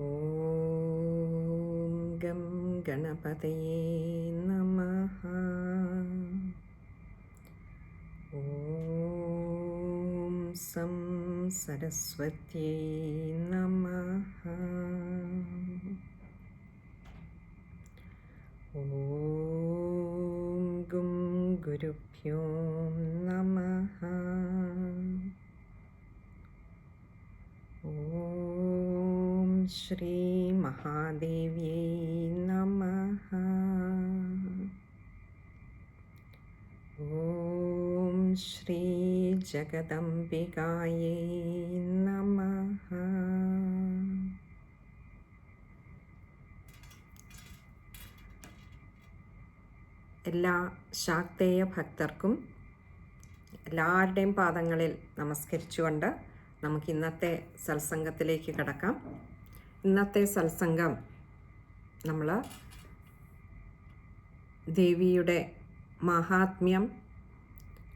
ॐ गं गणपतये नमः। ॐ सं सरस्वत्यै नमः। ॐ गुं गुरुभ्यो ശ്രീമഹാദേവ്യൈ നമ ഓം ശ്രീ നമ എല്ലാ ശാക്തേയ ഭക്തർക്കും എല്ലാവരുടെയും പാദങ്ങളിൽ നമസ്കരിച്ചുകൊണ്ട് നമുക്ക് ഇന്നത്തെ സത്സംഗത്തിലേക്ക് കടക്കാം. ഇന്നത്തെ സത്സംഗം നമ്മൾ ദേവിയുടെ മഹാത്മ്യം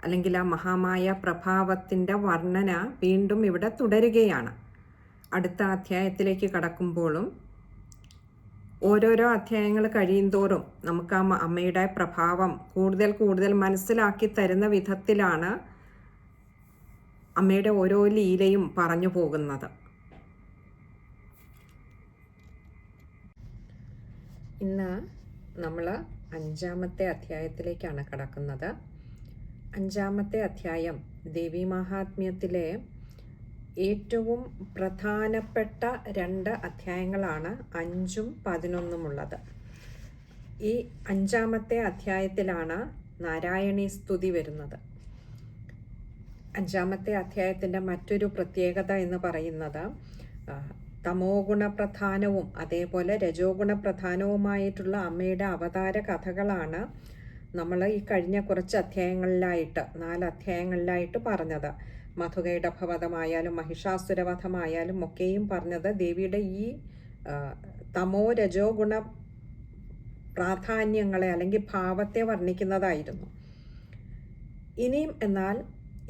അല്ലെങ്കിൽ ആ മഹാമായ പ്രഭാവത്തിന്റെ വർണന വീണ്ടും ഇവിടെ തുടരുകയാണ്. അടുത്ത അധ്യായത്തിലേക്ക് കടക്കുമ്പോഴും ഓരോരോ അധ്യായങ്ങൾ കഴിയുന്തോറും നമുക്ക് ആ അമ്മയുടെ പ്രഭാവം കൂടുതൽ കൂടുതൽ മനസ്സിലാക്കി തരുന്ന വിധത്തിലാണ് അമ്മയുടെ ഓരോ ലീലയും പറഞ്ഞു പോകുന്നത്. ഇന്ന് നമ്മൾ അഞ്ചാമത്തെ അധ്യായത്തിലേക്കാണ് കടക്കുന്നത്. അഞ്ചാമത്തെ അധ്യായം ദേവി മഹാത്മ്യത്തിലെ ഏറ്റവും പ്രധാനപ്പെട്ട രണ്ട് അധ്യായങ്ങളാണ് അഞ്ചും പതിനൊന്നുമുള്ളത് ഈ അഞ്ചാമത്തെ അധ്യായത്തിലാണ് നാരായണീ സ്തുതി വരുന്നത്. അഞ്ചാമത്തെ അധ്യായത്തിന്റെ മറ്റൊരു പ്രത്യേകത എന്ന് പറയുന്നത് തമോ ഗുണപ്രധാനവും അതേപോലെ രജോ ഗുണപ്രധാനവുമായിട്ടുള്ള അമ്മയുടെ അവതാര കഥകളാണ് നമ്മൾ ഈ കഴിഞ്ഞ കുറച്ച് അധ്യായങ്ങളിലായിട്ട് നാല് അധ്യായങ്ങളിലായിട്ട് പറഞ്ഞത്. മധുകയുടെ ഭവതമായാലും മഹിഷാസുരവധമായാലും ഒക്കെയും പറഞ്ഞത് ദേവിയുടെ ഈ തമോ രജോ ഗുണ പ്രാധാന്യങ്ങളെ അല്ലെങ്കിൽ ഭാവത്തെ വർണിക്കുന്നതായിരുന്നു. ഇനിയും എന്നാൽ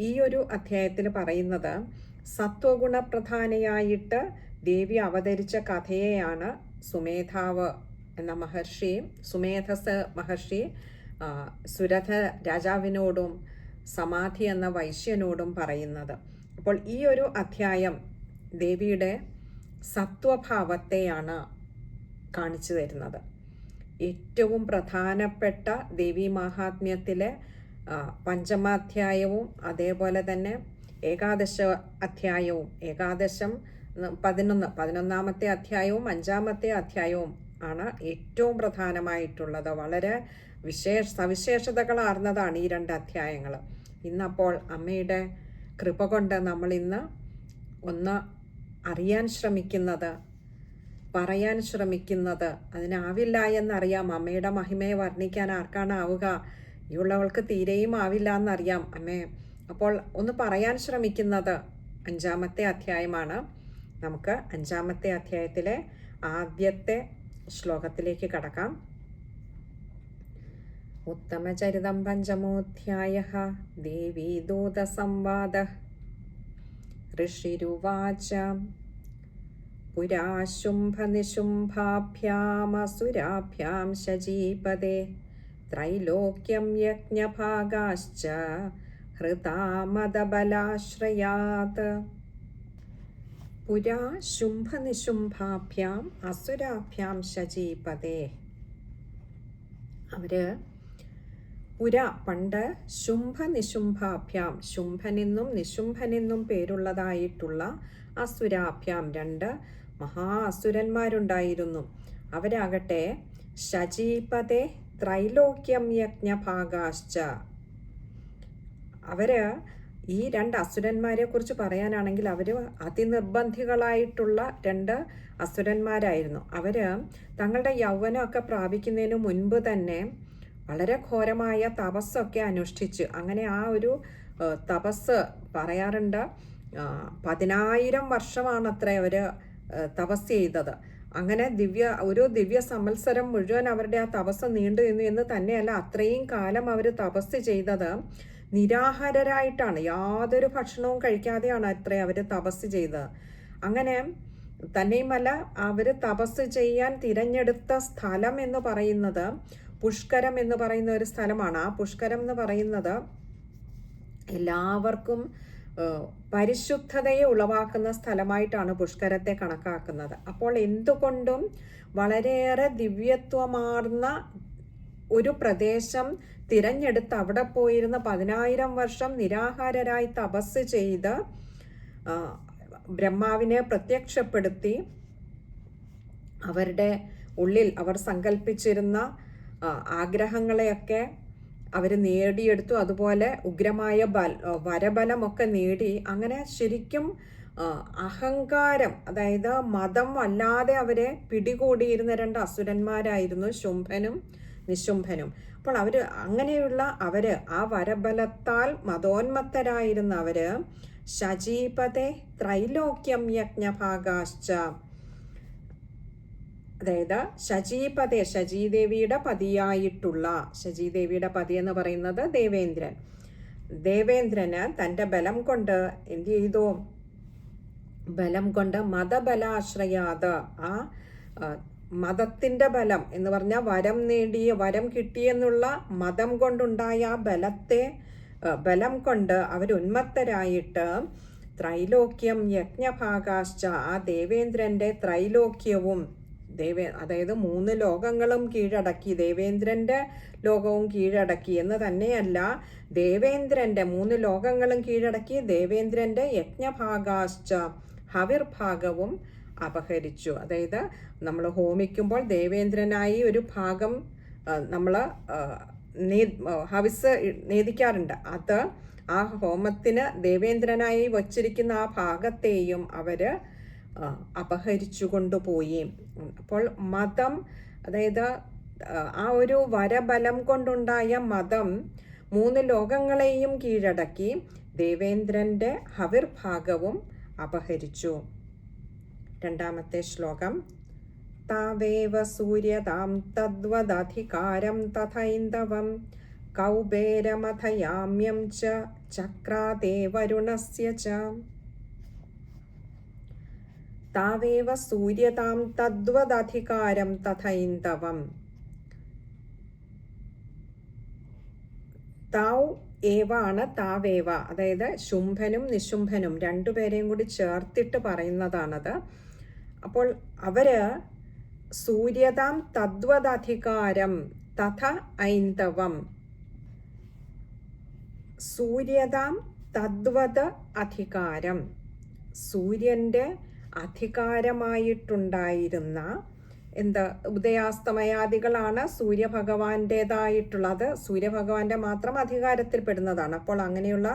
ഈ ഒരു അധ്യായത്തിൽ പറയുന്നത് സത്വഗുണപ്രധാനയായിട്ട് ദേവി അവതരിച്ച കഥയെയാണ് സുമേധാവ് എന്ന മഹർഷി സുമേധസ് മഹർഷി സുരഥ രാജാവിനോടും സമാധി എന്ന വൈശ്യനോടും പറയുന്നത്. അപ്പോൾ ഈ ഒരു അധ്യായം ദേവിയുടെ സത്വഭാവത്തെയാണ് കാണിച്ചു തരുന്നത്. ഏറ്റവും പ്രധാനപ്പെട്ട ദേവി മഹാത്മ്യത്തിലെ പഞ്ചമാധ്യായവും അതേപോലെ തന്നെ ഏകാദശ അധ്യായവും ഏകാദശം പതിനൊന്ന് പതിനൊന്നാമത്തെ അധ്യായവും അഞ്ചാമത്തെ അധ്യായവും ആണ് ഏറ്റവും പ്രധാനമായിട്ടുള്ളത്. വളരെ വിശേഷ സവിശേഷതകളാർന്നതാണ് ഈ രണ്ട് അധ്യായങ്ങൾ ഇന്നപ്പോൾ അമ്മയുടെ കൃപ കൊണ്ട് നമ്മൾ ഇന്ന് ഒന്ന് അറിയാൻ ശ്രമിക്കുന്നത് പറയാൻ ശ്രമിക്കുന്നത് അതിനാവില്ല എന്നറിയാം. അമ്മയുടെ മഹിമയെ വർണിക്കാൻ ആർക്കാണാവുക ആവുക? ഉള്ളവൾക്ക് തീരെയും ആവില്ല എന്നറിയാം. അമ്മേ അപ്പോൾ ഒന്ന് പറയാൻ ശ്രമിക്കുന്നത് അഞ്ചാമത്തെ അധ്യായമാണ്. നമുക്ക് അഞ്ചാമത്തെ അധ്യായത്തിലെ ആദ്യത്തെ ശ്ലോകത്തിലേക്ക് കടക്കാം. ഉത്തമചരിതം പഞ്ചമോധ്യായ ദേവീദൂതസംവാദ ഋഷിരുവാച പുരാ ശുംഭനിശുംഭാഭ്യാമസുരാഭ്യാം ശജീപദേ ത്രൈലോക്യം യജ്ഞഭാഗാശ്ച ഹൃതാമദബലാശ്രയാത് പുരാ ശുംഭനിശുംഭാഭ്യാം അസുരാഭ്യാം ശചീപതേ അവർ പുര പണ്ട് ശുംഭനിശുംഭാഭ്യാം ശുംഭനെന്നും നിശുംഭനെന്നും പേരുള്ളതായിട്ടുള്ള അസുരാഭ്യാം രണ്ട് മഹാ അസുരന്മാരുണ്ടായിരുന്നു അവരാകട്ടെ ശജീപതെ ത്രൈലോക്യം യജ്ഞഭാഗാശ്ച. അവർ ഈ രണ്ട് അസുരന്മാരെ കുറിച്ച് പറയാനാണെങ്കിൽ അവർ അതിനിർബന്ധികളായിട്ടുള്ള രണ്ട് അസുരന്മാരായിരുന്നു. അവർ തങ്ങളുടെ യൗവനമൊക്കെ പ്രാപിക്കുന്നതിന് മുൻപ് തന്നെ വളരെ ഘോരമായ തപസ്സൊക്കെ അനുഷ്ഠിച്ച് അങ്ങനെ ആ ഒരു തപസ് പറയാറുണ്ട്. പതിനായിരം വർഷമാണത്രേ അവർ തപസ് ചെയ്തത്. അങ്ങനെ ദിവ്യ ഒരു ദിവ്യ സംവത്സരം മുഴുവൻ അവരുടെ ആ തപസ് നീണ്ടു നിന്നു എന്ന് തന്നെയല്ല അത്രയും കാലം അവർ തപസ് ചെയ്തത്. നിരാഹാരരായിട്ടാണ്. യാതൊരു ഭക്ഷണവും കഴിക്കാതെയാണ് അത്ര അവർ തപസ് ചെയ്തത്. അങ്ങനെ തന്നെയുമല്ല അവർ തപസ് ചെയ്യാൻ തിരഞ്ഞെടുത്ത സ്ഥലം എന്ന് പറയുന്നത് പുഷ്കരം എന്ന് പറയുന്ന ഒരു സ്ഥലമാണ്. ആ പുഷ്കരം എന്ന് പറയുന്നത് എല്ലാവർക്കും പരിശുദ്ധതയെ ഉളവാക്കുന്ന സ്ഥലമായിട്ടാണ് പുഷ്കരത്തെ കണക്കാക്കുന്നത്. അപ്പോൾ എന്തുകൊണ്ടും വളരെയേറെ ദിവ്യത്വമാർന്ന ഒരു പ്രദേശം തിരഞ്ഞെടുത്ത് അവിടെ പോയിരുന്ന പതിനായിരം വർഷം നിരാഹാരരായി തപസ് ചെയ്ത് ബ്രഹ്മാവിനെ പ്രത്യക്ഷപ്പെടുത്തി അവരുടെ ഉള്ളിൽ അവർ സങ്കല്പിച്ചിരുന്ന ആഗ്രഹങ്ങളെയൊക്കെ അവർ നേടിയെടുത്തു. അതുപോലെ ഉഗ്രമായ ബൽ വരബലമൊക്കെ നേടി. അങ്ങനെ ശരിക്കും അഹങ്കാരം അതായത് മതം അല്ലാതെ അവരെ പിടികൂടിയിരുന്ന രണ്ട് അസുരന്മാരായിരുന്നു ശുംഭനും നിശുംഭനും. അപ്പോൾ അവർ അങ്ങനെയുള്ള അവർ ആ വരബലത്താൽ മതോന്മത്തരായിരുന്ന അവർ ശജീപതെ ത്രൈലോക്യം യജ്ഞഭാകാശ്ച അതായത് ശചീപതെ ശചീദേവിയുടെ പതിയായിട്ടുള്ള ശചീദേവിയുടെ പതി എന്ന് പറയുന്നത് ദേവേന്ദ്രൻ. ദേവേന്ദ്രന് തന്റെ ബലം കൊണ്ട് എന്ത് ചെയ്തു? ബലം കൊണ്ട് മതബലാശ്രയാത് ആ മതത്തിന്റെ ബലം എന്ന് പറഞ്ഞാൽ വരം നേടിയ വരം കിട്ടിയെന്നുള്ള മതം കൊണ്ടുണ്ടായ ആ ബലത്തെ ബലം കൊണ്ട് അവരുന്മത്തരായിട്ട് ത്രൈലോക്യം യജ്ഞഭാകാശ്ച ആ ദേവേന്ദ്രന്റെ ത്രൈലോക്യവും ദേവേ അതായത് മൂന്ന് ലോകങ്ങളും കീഴടക്കി ദേവേന്ദ്രന്റെ ലോകവും കീഴടക്കി എന്ന് തന്നെയല്ല ദേവേന്ദ്രന്റെ മൂന്ന് ലോകങ്ങളും കീഴടക്കി ദേവേന്ദ്രന്റെ യജ്ഞഭാകാശ്ച ഹവിർഭാഗവും അപഹരിച്ചു. അതായത് നമ്മൾ ഹോമിക്കുമ്പോൾ ദേവേന്ദ്രനായി ഒരു ഭാഗം നമ്മൾ ഹവിസ് നേദിക്കാറുണ്ട് അത് ആ ഹോമത്തിന് ദേവേന്ദ്രനായി വച്ചിരിക്കുന്ന ആ ഭാഗത്തെയും അവർ അപഹരിച്ചു കൊണ്ടുപോയി അപ്പോൾ മതം അതായത് ആ ഒരു വരബലം കൊണ്ടുണ്ടായ മതം മൂന്ന് ലോകങ്ങളെയും കീഴടക്കി ദേവേന്ദ്രന്റെ ഹവിർഭാഗവും അപഹരിച്ചു. രണ്ടാമത്തെ ശ്ലോകം. താവേവ സൂര്യതാം തദ്വദധികാരം തഥൈന്ദവം. കൗബേരമഥയാമ്യം ച ചക്രാതേ ച. താവേവ സൂര്യതാം തദ്വദധികാരം തഥൈന്ദവം. താവ് ഏവാണ് താവേവ. അതായത് ശുംഭനും നിശുംഭനും രണ്ടുപേരെയും കൂടി ചേർത്തിട്ട് പറയുന്നതാണത്. അപ്പോൾ അവർ സൂര്യതാം തദ്വദധികാരം തഥ ഐന്ദവം. സൂര്യതാം തദ്വത അധികാരം. സൂര്യന്റെ അധികാരമായിട്ടുണ്ടായിരുന്ന എന്താ ഉദയാസ്തമയാദികളാണ് സൂര്യഭഗവാന്റേതായിട്ടുള്ളത്. സൂര്യഭഗവാന്റെ മാത്രം അധികാരത്തിൽ പെടുന്നതാണ് അപ്പോൾ അങ്ങനെയുള്ള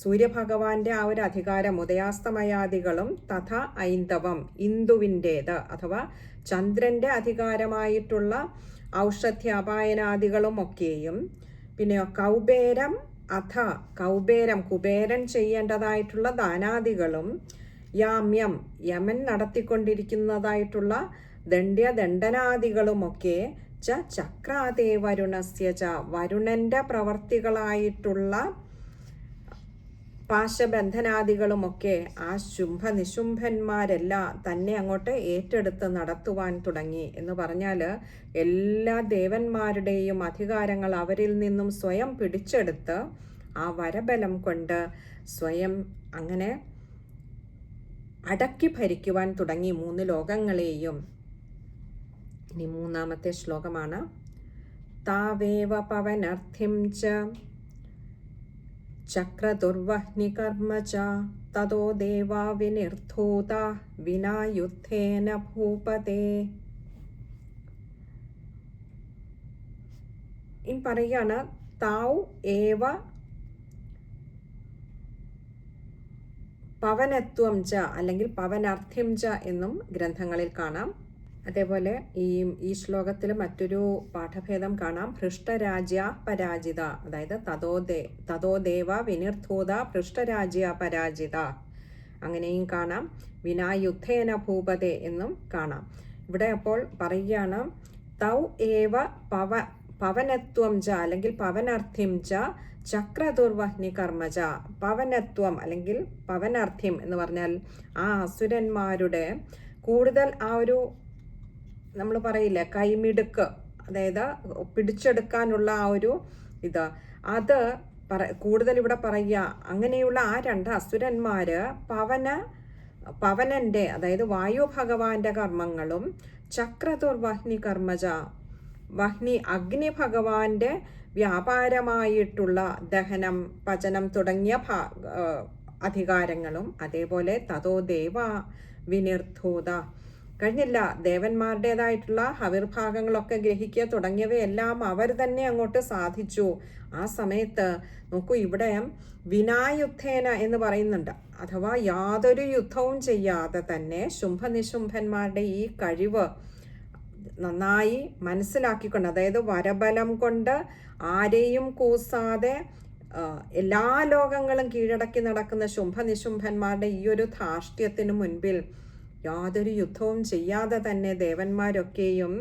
സൂര്യഭഗവാന്റെ ആ ഒരു അധികാരം ഉദയാസ്തമയാദികളും തഥ ഐന്ദവം ഇന്ദുവിന്റേത് അഥവാ ചന്ദ്രന്റെ അധികാരമായിട്ടുള്ള ഔഷധ്യപായനാദികളും ഒക്കെയും. പിന്നെ കൗബേരം അഥ കൗബേരം കുബേരൻ ചെയ്യേണ്ടതായിട്ടുള്ള ദാനാദികളും യാമ്യം യമൻ നടത്തിക്കൊണ്ടിരിക്കുന്നതായിട്ടുള്ള ദണ്ഡ്യ ദണ്ഡനാദികളുമൊക്കെ ച ചക്രാതേ വരുണസ്യ ച വരുണന്റെ പ്രവർത്തികളായിട്ടുള്ള പാശബന്ധനാദികളുമൊക്കെ ആ ശുംഭ നിശുംഭന്മാരെല്ലാം തന്നെ അങ്ങോട്ട് ഏറ്റെടുത്ത് നടത്തുവാൻ തുടങ്ങി. എന്ന് പറഞ്ഞാൽ എല്ലാ ദേവന്മാരുടെയും അധികാരങ്ങൾ അവരിൽ നിന്നും സ്വയം പിടിച്ചെടുത്ത് ആ വരബലം കൊണ്ട് സ്വയം അങ്ങനെ അടക്കി ഭരിക്കുവാൻ തുടങ്ങി മൂന്ന് ലോകങ്ങളെയും. ഇനി മൂന്നാമത്തെ ശ്ലോകമാണ്. താവേവ പവനർത്ഥിം ച ചക്രദുർവഹ്നികർമ്മ ച തതോ ദേവാ വിനിർധൂത വിനാ യുദ്ധേന ഭൂപതേ ഏവ പവനത്വം ച അല്ലെങ്കിൽ പവനാർത്ഥ്യം ച എന്നും ഗ്രന്ഥങ്ങളിൽ കാണാം. അതേപോലെ ഈ ഈ ശ്ലോകത്തിൽ മറ്റൊരു പാഠഭേദം കാണാം. ഭൃഷ്ടരാജ്യ പരാജിത. അതായത് തതോദേ തതോദേവ വിനിർധൂത ഭൃഷ്ടരാജ്യ പരാജിത. അങ്ങനെയും കാണാം. വിനായുദ്ധേന ഭൂപതേ എന്നും കാണാം. ഇവിടെ അപ്പോൾ പറയുകയാണ് തൗ ഏവ പവ പവനത്വം ച അല്ലെങ്കിൽ പവനർത്ഥ്യം ച ചക്രദുർവഹ്നി കർമ്മജ പവനത്വം അല്ലെങ്കിൽ പവനർത്ഥ്യം എന്ന് പറഞ്ഞാൽ ആ അസുരന്മാരുടെ കൂടുതൽ ആ ഒരു നമ്മൾ പറയില്ലേ കൈമിടുക്ക്. അതായത് പിടിച്ചെടുക്കാനുള്ള ആ ഒരു ഇത്. അത് പറ കൂടുതൽ ഇവിടെ പറയുക. അങ്ങനെയുള്ള ആ രണ്ട് അസുരന്മാർ പവന പവനന്റെ അതായത് വായു ഭഗവാന്റെ കർമ്മങ്ങളും ചക്രതുർവഹ്നി കർമ്മജ വഹ്നി അഗ്നി ഭഗവാന്റെ വ്യാപാരമായിട്ടുള്ള ദഹനം പചനം തുടങ്ങിയ അധികാരങ്ങളും അതേപോലെ തതോ ദേവ വിനിർദ്ധൂത കഴിഞ്ഞില്ല. ദേവന്മാരുടേതായിട്ടുള്ള ഹവിർഭാഗങ്ങളൊക്കെ ഗ്രഹിക്കുക തുടങ്ങിയവയെല്ലാം അവർ തന്നെ അങ്ങോട്ട് സാധിച്ചു. ആ സമയത്ത് നോക്കൂ ഇവിടെ വിനായുദ്ധേന എന്ന് പറയുന്നുണ്ട്. അഥവാ യാതൊരു യുദ്ധവും ചെയ്യാതെ തന്നെ ശുംഭനിശുംഭന്മാരുടെ ഈ കഴിവ് നന്നായി മനസ്സിലാക്കിക്കൊണ്ട് അതായത് വരബലം കൊണ്ട് ആരെയും കൂസാതെ എല്ലാ ലോകങ്ങളും കീഴടക്കി നടക്കുന്ന ശുംഭനിശുംഭന്മാരുടെ ഈ ഒരു ധാർഷ്ട്യത്തിന് മുൻപിൽ യാതൊരു യുദ്ധവും ചെയ്യാതെ തന്നെ ദേവന്മാരൊക്കെയും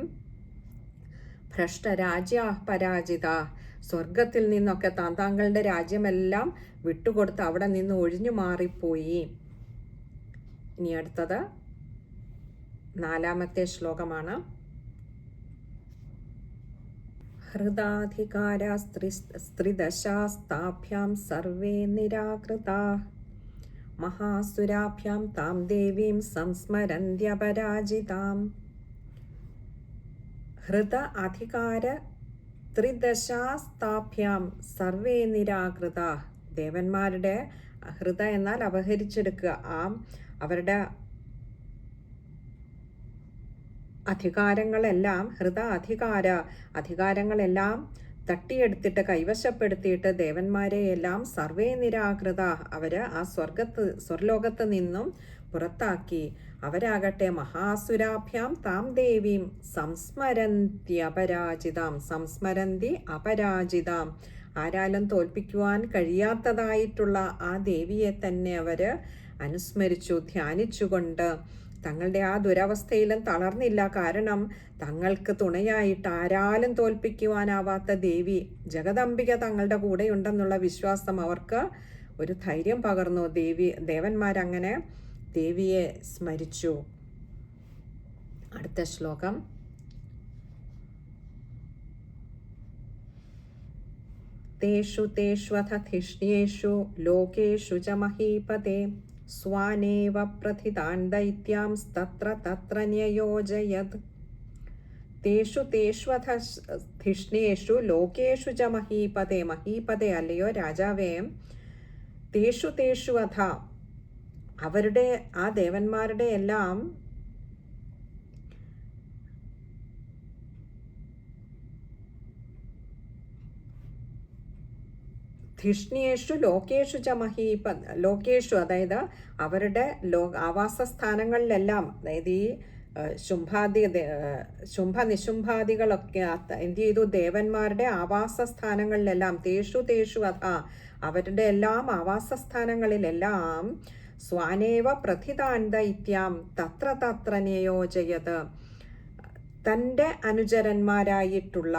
ഭ്രഷ്ടരാജ്യ പരാജിത. സ്വർഗത്തിൽ നിന്നൊക്കെ താന്താങ്കളുടെ രാജ്യമെല്ലാം വിട്ടുകൊടുത്ത് അവിടെ നിന്ന് ഒഴിഞ്ഞു മാറിപ്പോയി. ഇനി അടുത്തത് നാലാമത്തെ ശ്ലോകമാണ്. ഹൃദാധികാര സ്ത്രിദശാസ്താഭ്യാം സർവേ നിരാകൃതാ. മഹാസുരാഭ്യാം താം ദേവീം സംസ്മരന്ത്യപരാജിതാം. ഹൃദ അധികാര ത്രിദശാസ്താഭ്യാം സർവേ നിരാകൃത. ദേവന്മാരുടെ ഹൃദ എന്നാൽ അപഹരിച്ചെടുക്കുക. ആ അവരുടെ അധികാരങ്ങളെല്ലാം ഹൃദ അധികാര അധികാരങ്ങളെല്ലാം തട്ടിയെടുത്തിട്ട് കൈവശപ്പെടുത്തിയിട്ട് ദേവന്മാരെയെല്ലാം സർവേ നിരാകൃത അവർ ആ സ്വർഗത്ത് സ്വർലോകത്ത് നിന്നും പുറത്താക്കി. അവരാകട്ടെ മഹാസുരാഭ്യാം താം ദേവീം. സംസ്മരന്തി അപരാജിതാം സംസ്മരന്തി അപരാജിതാം. ആരാലും തോൽപ്പിക്കുവാൻ കഴിയാത്തതായിട്ടുള്ള ആ ദേവിയെ തന്നെ അവർ അനുസ്മരിച്ചു ധ്യാനിച്ചുകൊണ്ട് തങ്ങളുടെ ആ ദുരവസ്ഥയിലും തളർന്നില്ല. കാരണം തങ്ങൾക്ക് തുണയായിട്ട് ആരാലും തോൽപ്പിക്കുവാനാവാത്ത ദേവി ജഗദംബിക തങ്ങളുടെ കൂടെയുണ്ടെന്നുള്ള വിശ്വാസം അവർക്ക് ഒരു ധൈര്യം പകർന്നു. ദേവി ദേവന്മാരങ്ങനെ ദേവിയെ സ്മരിച്ചു. അടുത്ത ശ്ലോകം. തേഷു തേഷ്വഥ ധിഷ്ണ്യേഷു ലോകേഷു ച മഹീപതേ. स्वानेव प्रथितान् दैत्यांस्तत्र तत्र न्ययोजयत् തേഷു തേഷ്വധ ധിഷ്ണേഷു ലോകേഷു ച മഹീപതേ മഹീപതേ അല്ലയോ രാജാവേ തേഷു തേഷു അഥ അവരുടെ ആ ദേവന്മാരുടെ എല്ലാം ധിഷ്ണിയേഷു ലോകേഷു ച മഹീപ ലോകേഷു അതായത് അവരുടെ ലോ ആവാസ സ്ഥാനങ്ങളിലെല്ലാം അതായത് ഈ ശുംഭാദി ശുംഭ നിശുംഭാദികളൊക്കെ എന്ത് ചെയ്തു? ദേവന്മാരുടെ ആവാസ സ്ഥാനങ്ങളിലെല്ലാം തേഷു തേഷു അഥ അവരുടെ എല്ലാം ആവാസ സ്ഥാനങ്ങളിലെല്ലാം സ്വാനേവ പ്രതിതാൻ ഇത്യാം തത്ര തത്ര നിയോജയത് തന്റെ അനുചരന്മാരായിട്ടുള്ള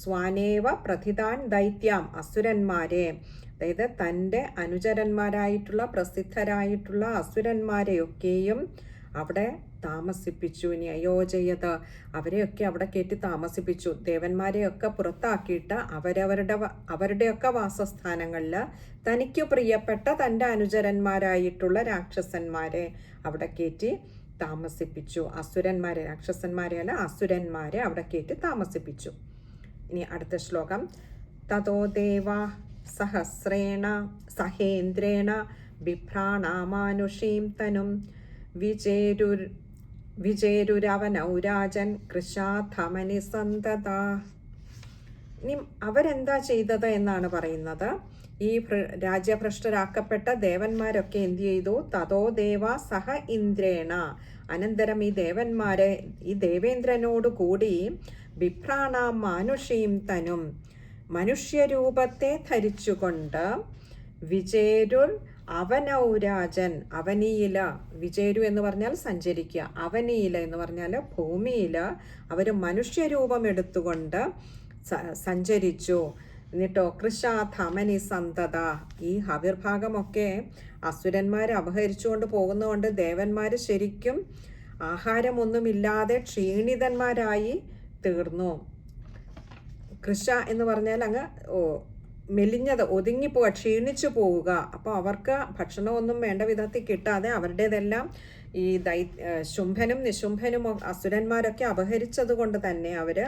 സ്വാനേവ പ്രതിതാൻ ദൈത്യാം അസുരന്മാരെ. അതായത് തന്റെ അനുചരന്മാരായിട്ടുള്ള പ്രസിദ്ധരായിട്ടുള്ള അസുരന്മാരെയൊക്കെയും അവിടെ താമസിപ്പിച്ചു. ഇനി അയോജയത അവരെയൊക്കെ അവിടെ കയറ്റി താമസിപ്പിച്ചു. ദേവന്മാരെയൊക്കെ പുറത്താക്കിയിട്ട് അവരവരുടെ അവരുടെയൊക്കെ വാസസ്ഥാനങ്ങളിൽ തനിക്ക് പ്രിയപ്പെട്ട തന്റെ അനുചരന്മാരായിട്ടുള്ള രാക്ഷസന്മാരെ അവിടെ കയറ്റി താമസിപ്പിച്ചു. അസുരന്മാരെ രാക്ഷസന്മാരെ അല്ല അസുരന്മാരെ അവിടെ കയറ്റി താമസിപ്പിച്ചു. ഇനി അടുത്ത ശ്ലോകം. തതോ ദേവ സഹസ്രേണ സഹേന്ദ്രേണ ബിഭ്രാണാമാനുഷീം തനും വിജേരു വിജേരുരവനൗരാജൻ കൃഷാധമനി സന്തത. ഇനി അവരെന്താ ചെയ്തത് എന്നാണ് പറയുന്നത്. ഈ രാജ്യഭ്രഷ്ടരാക്കപ്പെട്ട ദേവന്മാരൊക്കെ എന്ത് ചെയ്തു? തതോ ദേവ സഹ ഇന്ദ്രേണ. അനന്തരം ഈ ദേവന്മാരെ ഈ ദേവേന്ദ്രനോട് കൂടി വിഭ്രാണാം മാനുഷീം തനും. മനുഷ്യരൂപത്തെ ധരിച്ചുകൊണ്ട് വിജേരുർ അവനൗരാജൻ അവനിയില വിജയരു എന്ന് പറഞ്ഞാൽ സഞ്ചരിക്കുക അവനിയില എന്ന് പറഞ്ഞാൽ ഭൂമിയിൽ അവർ മനുഷ്യരൂപം എടുത്തുകൊണ്ട് സഞ്ചരിച്ചു. എന്നിട്ടോ കൃഷാധമനി സന്തത. ഈ ഹവിർഭാഗമൊക്കെ അസുരന്മാർ അപഹരിച്ചുകൊണ്ട് പോകുന്നതുകൊണ്ട് ദേവന്മാർ ശരിക്കും ആഹാരമൊന്നുമില്ലാതെ ക്ഷീണിതന്മാരായി തീർന്നു. കൃഷ എന്ന് പറഞ്ഞാൽ അങ്ങ് ഓ മെലിഞ്ഞത് ഒതുങ്ങിപ്പോവുക ക്ഷീണിച്ചു പോവുക. അപ്പോൾ അവർക്ക് ഭക്ഷണമൊന്നും വേണ്ട വിധത്തിൽ കിട്ടാതെ അവരുടേതെല്ലാം ഈ ദൈ ശുംഭനും നിശുംഭനും അസുരന്മാരൊക്കെ അപഹരിച്ചത് കൊണ്ട് തന്നെ അവർ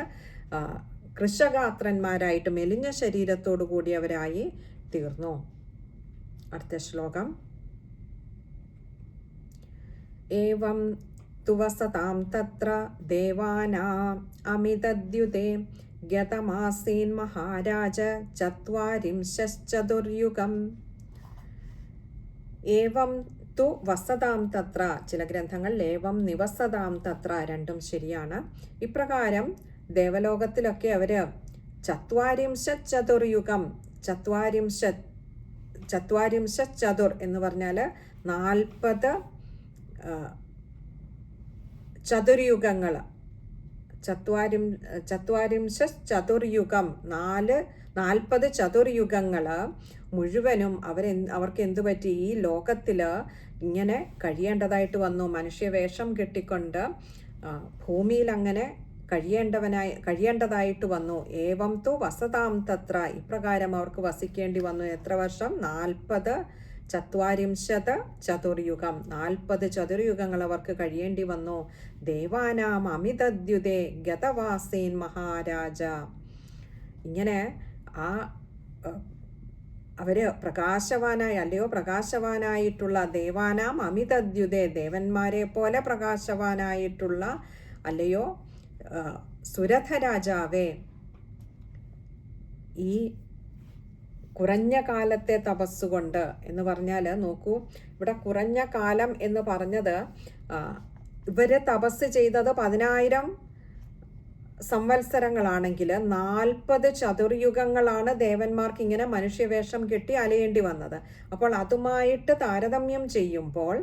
കൃഷഗാത്രന്മാരായിട്ട് മെലിഞ്ഞ ശരീരത്തോടു കൂടിയവരായി തീർന്നു. അടുത്ത ശ്ലോകം. തുവസതാം തത്ര ദേവാനാ അമിതദ്യുതേ ഗതമാസീൻ മഹാരാജ ചത്വാരിംശതുർയുഗം ഏവം തു വസതാം തത്ര ചില ഗ്രന്ഥങ്ങൾ ഏവം നിവസതാം തത്ര രണ്ടും ശരിയാണ്. ഇപ്രകാരം ദേവലോകത്തിലൊക്കെ അവർ ചത്വാരിംശ ചതുർയുഗം ചത്വാരിംശ ചത്വാരിംശ ചതുർ എന്ന് പറഞ്ഞാൽ നാൽപ്പത് ചതുർയുഗങ്ങൾ ചത്വാരിം ചത്വാരിംശ ചതുർയുഗം നാല് നാൽപ്പത് ചതുർയുഗങ്ങൾ മുഴുവനും അവർ അവർക്ക് എന്തു പറ്റി? ഈ ലോകത്തിൽ ഇങ്ങനെ കഴിയേണ്ടതായിട്ട് വന്നു. മനുഷ്യവേഷം കെട്ടിക്കൊണ്ട് ഭൂമിയിൽ അങ്ങനെ കഴിയേണ്ടവനായി കഴിയേണ്ടതായിട്ട് വന്നു. ഏവം തു വസതാം തത്ര. ഇപ്രകാരം അവർക്ക് വസിക്കേണ്ടി വന്നു. എത്ര വർഷം? നാൽപ്പത് ചത്വാരിംശത് ചതുർയുഗം. നാൽപ്പത് ചതുർയുഗങ്ങൾ അവർക്ക് കഴിയേണ്ടി വന്നു. ദേവാനാം അമിതദ്യുതേ ഗതവാസീൻ മഹാരാജ. ഇങ്ങനെ ആ അവർ പ്രകാശവാനായി അല്ലയോ പ്രകാശവാനായിട്ടുള്ള ദേവാനാം അമിതദ്യുതേ ദേവന്മാരെ പോലെ പ്രകാശവാനായിട്ടുള്ള അല്ലയോ സുരഥ രാജാവേ ഈ കുറഞ്ഞ കാലത്തെ തപസ്സുകൊണ്ട് എന്ന് പറഞ്ഞാൽ നോക്കൂ ഇവിടെ കുറഞ്ഞ കാലം എന്ന് പറഞ്ഞത് ഇവർ തപസ് ചെയ്തത് പതിനായിരം സംവത്സരങ്ങളാണെങ്കിൽ നാൽപ്പത് ചതുർയുഗങ്ങളാണ് ദേവന്മാർക്ക് ഇങ്ങനെ മനുഷ്യവേഷം കെട്ടി അലയേണ്ടി വന്നത്. അപ്പോൾ അതുമായിട്ട് താരതമ്യം ചെയ്യുമ്പോൾ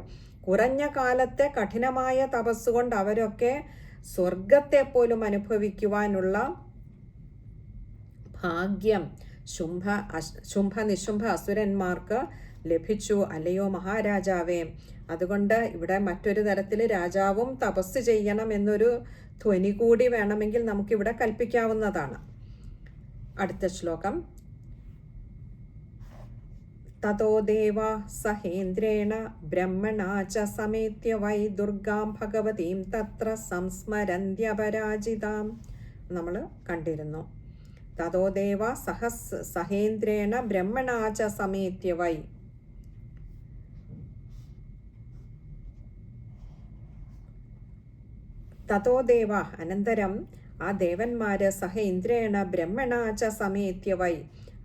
കുറഞ്ഞ കാലത്തെ കഠിനമായ തപസ്സുകൊണ്ട് അവരൊക്കെ സ്വർഗത്തെ പോലും അനുഭവിക്കുവാനുള്ള ഭാഗ്യം ശുംഭ ശുംഭ നിശുംഭ അസുരന്മാർക്ക് ലഭിച്ചു. അല്ലയോ മഹാരാജാവേ അതുകൊണ്ട് ഇവിടെ മറ്റൊരു തരത്തിൽ രാജാവും തപസ് ചെയ്യണം എന്നൊരു ധ്വനി കൂടി വേണമെങ്കിൽ നമുക്കിവിടെ കൽപ്പിക്കാവുന്നതാണ്. അടുത്ത ശ്ലോകം. തതോ ദേവ സഹേന്ദ്രേണ ബ്രഹ്മണ ച സമേത്യ വൈ ദുർഗാം ഭഗവതീം തത്ര സംസ്മരന്ത്യപരാജിതാം. നമ്മൾ കണ്ടിരുന്നു. തതോ ദേവ സഹസ് സഹേന്ദ്രേണ ബ്രഹ്മണാച സമേത്യവൈ സമേത്യ വൈ. തതോ ദേവ അനന്തരം ആ ദേവന്മാര് സഹ ഇന്ദ്രേണ ബ്രഹ്മണാച സമേത്യവൈ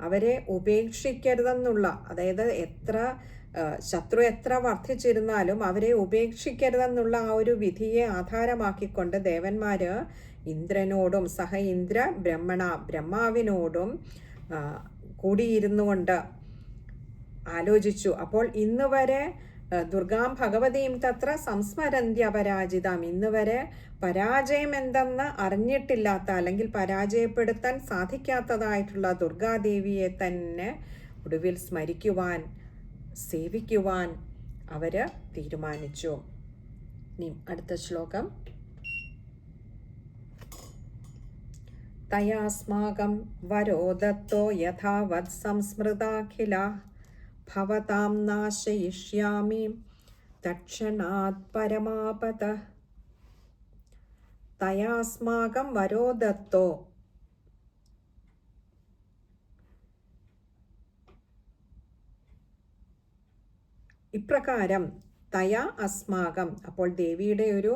അവരെ ഉപേക്ഷിക്കരുതെന്നുള്ള അതായത് എത്ര ശത്രു എത്ര വർദ്ധിച്ചിരുന്നാലും അവരെ ഉപേക്ഷിക്കരുതെന്നുള്ള ആ ഒരു വിധിയെ ആധാരമാക്കിക്കൊണ്ട് ദേവന്മാർ ഇന്ദ്രനോടും സഹ ഇന്ദ്ര ബ്രഹ്മണ ബ്രഹ്മാവിനോടും കൂടിയിരുന്നു കൊണ്ട് ആലോചിച്ചു. അപ്പോൾ ഇന്ന് വരെ ദുർഗാം ഭഗവതിയും തത്ര സംസ്മരന്ത്യ പരാജിതാം ഇന്ന് വരെ പരാജയം എന്തെന്ന് അറിഞ്ഞിട്ടില്ലാത്ത അല്ലെങ്കിൽ പരാജയപ്പെടുത്താൻ സാധിക്കാത്തതായിട്ടുള്ള ദുർഗാദേവിയെ തന്നെ ഒടുവിൽ സ്മരിക്കുവാൻ സേവിക്കുവാൻ അവർ തീരുമാനിച്ചു. ഇനി അടുത്ത ശ്ലോകം. തയാസ്മാകം വരോദത്തോ യഥാവത് സംസ്മൃതാഖില. ഭവതാം നാശയിഷ്യാമി. തക്ഷണാത് പരമാപത തയാസ്മാകം വരോദത്തോ ഇപ്രകാരം തയ അസ്മാകം. അപ്പോൾ ദേവിയുടെ ഒരു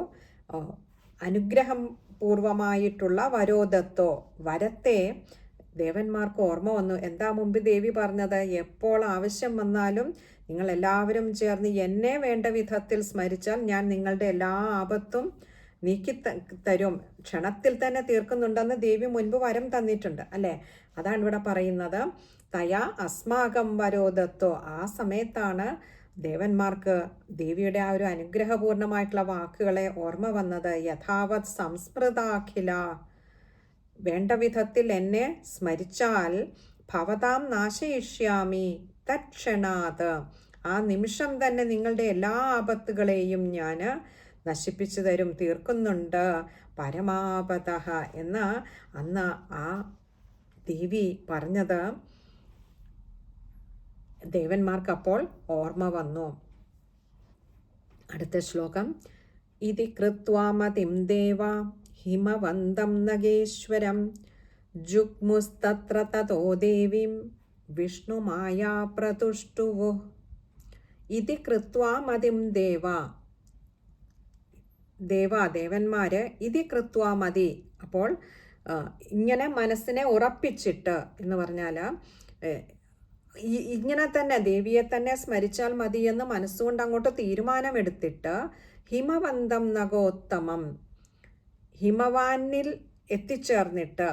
അനുഗ്രഹം പൂർവമായിട്ടുള്ള വരോദത്തോ വരത്തെ ദേവന്മാർക്ക് ഓർമ്മ വന്നു. എന്താ മുമ്പ് ദേവി പറഞ്ഞത്? എപ്പോൾ ആവശ്യം വന്നാലും നിങ്ങൾ എല്ലാവരും ചേർന്ന് എന്നെ വേണ്ട വിധത്തിൽ സ്മരിച്ചാൽ ഞാൻ നിങ്ങളുടെ എല്ലാ ആപത്തും നീക്കി തരും. ക്ഷണത്തിൽ തന്നെ തീർക്കുന്നുണ്ടെന്ന് ദേവി മുൻപ് വരം തന്നിട്ടുണ്ട്. അല്ലേ? അതാണ് ഇവിടെ പറയുന്നത്. തയാ അസ്മാകം വരോദത്തോ. ആ സമയത്താണ് ദേവന്മാർക്ക് ദേവിയുടെ ആ ഒരു അനുഗ്രഹപൂർണമായിട്ടുള്ള വാക്കുകളെ ഓർമ്മ വന്നത്. യഥാവത് സംസ്കൃതാഖില വേണ്ട വിധത്തിൽ എന്നെ സ്മരിച്ചാൽ ഭവതാം നാശയിഷ്യാമി. തക്ഷണാത് ആ നിമിഷം തന്നെ നിങ്ങളുടെ എല്ലാ ആപത്തുകളെയും ഞാൻ നശിപ്പിച്ചു തരും തീർക്കുന്നുണ്ട്. പരമാപത എന്ന് അന്ന് ആ ദേവി പറഞ്ഞത് ദേവന്മാർക്ക് അപ്പോൾ ഓർമ്മ വന്നു. അടുത്ത ശ്ലോകം. ഇതി കൃത്വാമതിം ദേവ ഹിമവന്തം നഗേശ്വരം. ജുഗ്മുസ്തത്ര തതോ ദേവീം വിഷ്ണുമായാ പ്രതുഷ്ടുവു ഇതി കൃത്വാമതിം ദേവ. ദേവ ദേവന്മാര് ഇതി കൃത്വാമതി അപ്പോൾ ഇങ്ങനെ മനസ്സിനെ ഉറപ്പിച്ചിട്ട് എന്ന് പറഞ്ഞാൽ ഇങ്ങനെ തന്നെ ദേവിയെ തന്നെ സ്മരിച്ചാൽ മതി എന്ന് മനസ്സുകൊണ്ട് അങ്ങോട്ട് തീരുമാനമെടുത്തിട്ട് ഹിമവന്തം നഗോത്തമം ഹിമവാനിൽ എത്തിച്ചേർന്നിട്ട്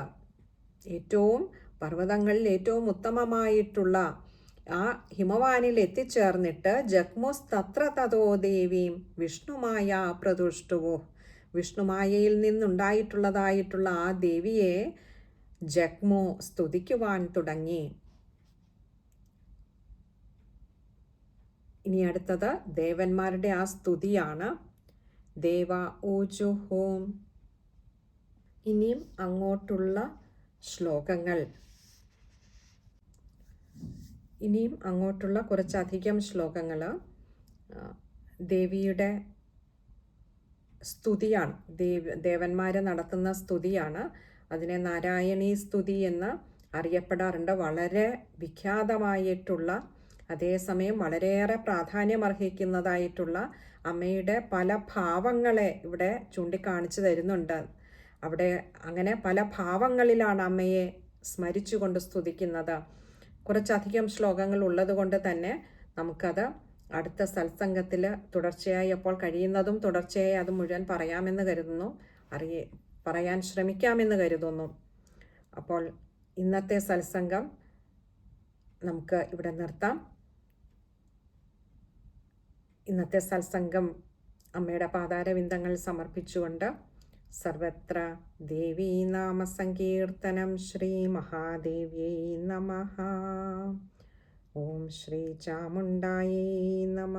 ഏറ്റവും പർവതങ്ങളിൽ ഏറ്റവും ഉത്തമമായിട്ടുള്ള ആ ഹിമവാനിൽ എത്തിച്ചേർന്നിട്ട് ജഗ്മോസ് തത്ര തതോ ദേവീം വിഷ്ണുമായ പ്രതുഷ്ടുവോ വിഷ്ണുമായയിൽ നിന്നുണ്ടായിട്ടുള്ളതായിട്ടുള്ള ആ ദേവിയെ ജഗ്മോ സ്തുതിക്കുവാൻ തുടങ്ങി. ഇനി അടുത്തത് ദേവന്മാരുടെ ആ സ്തുതിയാണ്. ദേവ ഓജുഹോം ഇനിയും അങ്ങോട്ടുള്ള ശ്ലോകങ്ങൾ. ഇനിയും അങ്ങോട്ടുള്ള കുറച്ചധികം ശ്ലോകങ്ങൾ. ദേവിയുടെ സ്തുതിയാണ്. ദേവ് ദേവന്മാരെ നടത്തുന്ന സ്തുതിയാണ്. അതിനെ നാരായണീ സ്തുതി എന്ന് അറിയപ്പെടാറുണ്ട്. വളരെ വിഖ്യാതമായിട്ടുള്ള അതേസമയം വളരെയേറെ പ്രാധാന്യമർഹിക്കുന്നതായിട്ടുള്ള അമ്മയുടെ പല ഭാവങ്ങളെ ഇവിടെ ചൂണ്ടിക്കാണിച്ചു തരുന്നുണ്ട്. അവിടെ അങ്ങനെ പല ഭാവങ്ങളിലാണ് അമ്മയെ സ്മരിച്ചുകൊണ്ട് സ്തുതിക്കുന്നത്. കുറച്ചധികം ശ്ലോകങ്ങൾ ഉള്ളത് കൊണ്ട് തന്നെ നമുക്കത് അടുത്ത സത്സംഗത്തിൽ തുടർച്ചയായി അപ്പോൾ കഴിയുന്നതും തുടർച്ചയായി അത് മുഴുവൻ പറയാമെന്ന് കരുതുന്നു. അറിയ പറയാൻ ശ്രമിക്കാമെന്ന് കരുതുന്നു. അപ്പോൾ ഇന്നത്തെ സത്സംഗം നമുക്ക് ഇവിടെ നിർത്താം. ഇന്നത്തെ സത്സംഗം അമ്മയുടെ പാതാരവിന്ദങ്ങൾ സമർപ്പിച്ചുകൊണ്ട് സർവത്ര ദേവീ നാമ സങ്കീർത്തനം ശ്രീ മഹാദേവ്യൈ നമ. ഓം ശ്രീ ചാമുണ്ടായേ നമ.